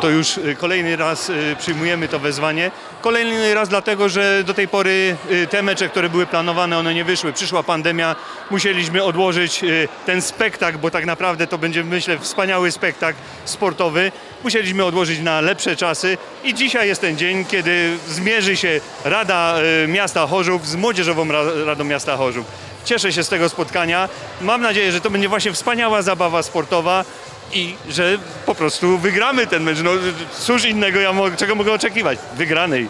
to już y, kolejny raz y, przyjmujemy to wezwanie. Kolejny raz dlatego, że do tej pory y, te mecze, które były planowane, one nie wyszły. Przyszła pandemia, musieliśmy odłożyć ten spektakl, bo tak naprawdę to będzie, myślę, wspaniały spektakl sportowy. Musieliśmy odłożyć na lepsze czasy i dzisiaj jest ten dzień, kiedy zmierzy się Rada Miasta Chorzów z Młodzieżową Ra- Radą Miasta Chorzów. Cieszę się z tego spotkania. Mam nadzieję, że to będzie właśnie wspaniała zabawa sportowa i że po prostu wygramy ten mecz. No cóż innego ja mo- czego mogę oczekiwać? Wygranej.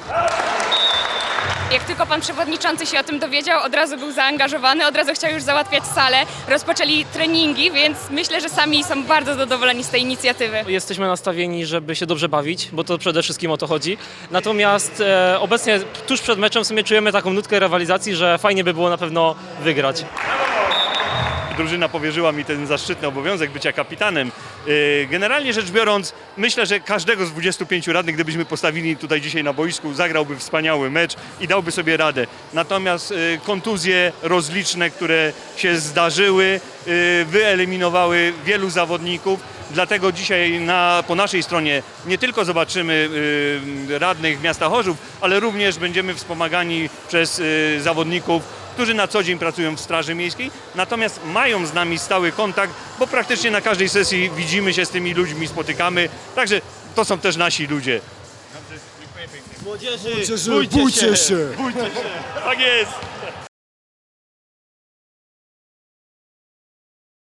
Jak tylko pan przewodniczący się o tym dowiedział, od razu był zaangażowany, od razu chciał już załatwiać salę. Rozpoczęli treningi, więc myślę, że sami są bardzo zadowoleni z tej inicjatywy. Jesteśmy nastawieni, żeby się dobrze bawić, bo to przede wszystkim o to chodzi. Natomiast e, obecnie tuż przed meczem w sumie czujemy taką nutkę rywalizacji, że fajnie by było na pewno wygrać. Drużyna powierzyła mi ten zaszczytny obowiązek bycia kapitanem. Yy, Generalnie rzecz biorąc, myślę, że każdego z 25 radnych, gdybyśmy postawili tutaj dzisiaj na boisku, zagrałby wspaniały mecz i dałby sobie radę. Natomiast yy, kontuzje rozliczne, które się zdarzyły, yy, wyeliminowały wielu zawodników. Dlatego dzisiaj na, po naszej stronie nie tylko zobaczymy yy, radnych miasta Chorzów, ale również będziemy wspomagani przez yy, zawodników którzy na co dzień pracują w Straży Miejskiej, natomiast mają z nami stały kontakt, bo praktycznie na każdej sesji widzimy się z tymi ludźmi, spotykamy, także to są też nasi ludzie. Młodzieży, bójcie się! Tak jest!